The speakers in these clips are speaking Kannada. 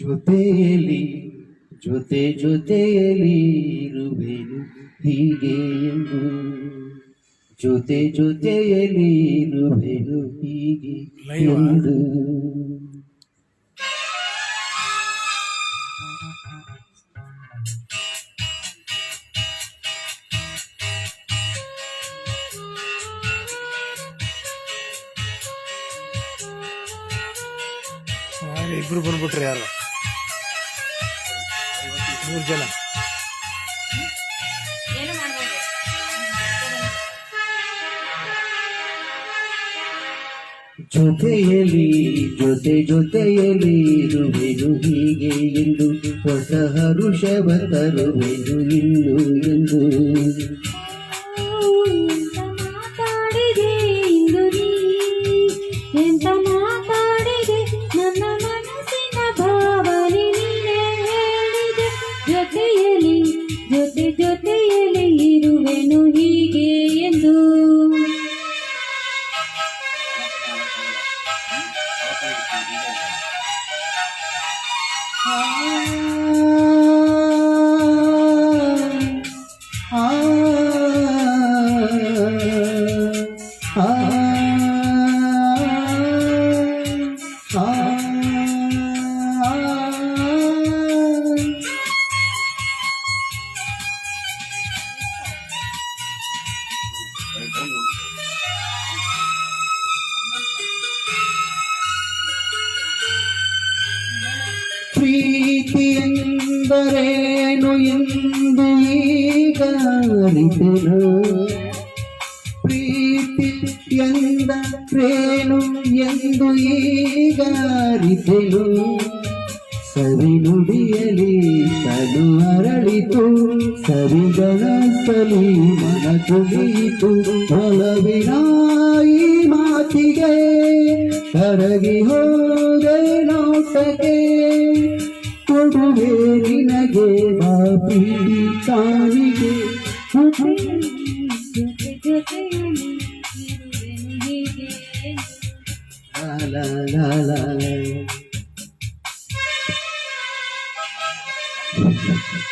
ಜೊತೆಯಲ್ಲಿ ಜೊತೆ ಜೊತೆಯಲ್ಲಿ ಇರುವೆನು ಹೀಗೆ ಎಂದು. ಜೊತೆ ಜೊತೆಯಲ್ಲಿ ಇರುವೆನು ಹೀಗೆ? ಎಂದು. ಇಬ್ರು ಬಂದ್ಬಿಟ್ರಿ ಯಾರು? ಮೂರು ಜನ. ಜೊತೆಯಲ್ಲಿ ಜೊತೆ ಜೊತೆಯಲ್ಲಿ ಇರುವೆನು ಹೀಗೆ ಎಂದು ಹೊಸ ಹರುಷವ ತರುವೆನು ಇನ್ನು ಎಂದು. ಜೊತೆಯಲ್ಲಿ ಜೊತೆ ಜೊತೆಯಲ್ಲಿ ಇರುವೆನು ಹೀಗೆ ಎಂದು ಆ, ಪ್ರೀತಿ ಎಂದರೇನು ಎಂದು ಈಗ ಅರಿತೆನು ಪ್ರೀತಿ ಎಂದರೇನು ಎಂದು ಈಗ ಅರಿತೆನು ಸವಿ ನುಡಿಯಲಿ ತನು ಅರಳಿತು ಸರಿ ಸಲಿ ಮನ ಕುಡಿಯಿತು. ಒಲವಿನ ಈ ಮಾತಿಗೆ ಕರಗಿ ಹೋದೆ ನೋಟಕ್ಕೆ ಕೊಡುವೆ ನಿನಗೆ ಬಾಪಿ ತಾನಿಗೆ. ಜೊತೆ Gracias.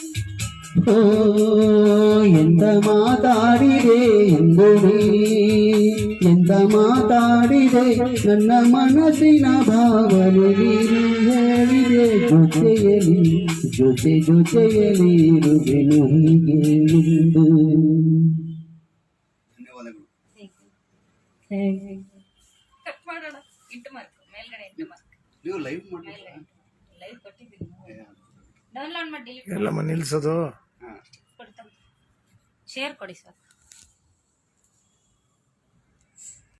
ಎಂತ ಮಾತಾಡಿದೆ ಎಂದು ಎಂದ ಎಂತ ಮಾತಾಡಿದೆ ನನ್ನ ಮನಸ್ಸಿನ ಭಾವನೆ ನೀನು ಹೇಳಿದೆ. ಜೊತೆಯಲ್ಲಿ ಜೊತೆ ಜೊತೆಯಲ್ಲಿ ಇರುವೆನು ಹೀಗೆ ಎಂದು. ಕಟ್ ಮಾಡೋಣ. ಇಂಟು ಮಾರ್ಕ್ ಮೇಲ್ಗಡೆ ಇಂಟು ಮಾರ್ಕ್ ನೀವು ಲೈವ್ ಮೇಲ್ಗಡೆ. ಲೈವ್ ಕೊಟ್ಟಿದ್ದೀನಿ. ಡೌನ್ಲೋಡ್ ಮಾಡಿ ಡಿಲೀಟ್ ಎಲ್ಲಮ್ಮ ನಿಲ್ಸೋದು? ಕೊಡಿ ಶೇರ್ ಕೊಡಿ ಸರ್.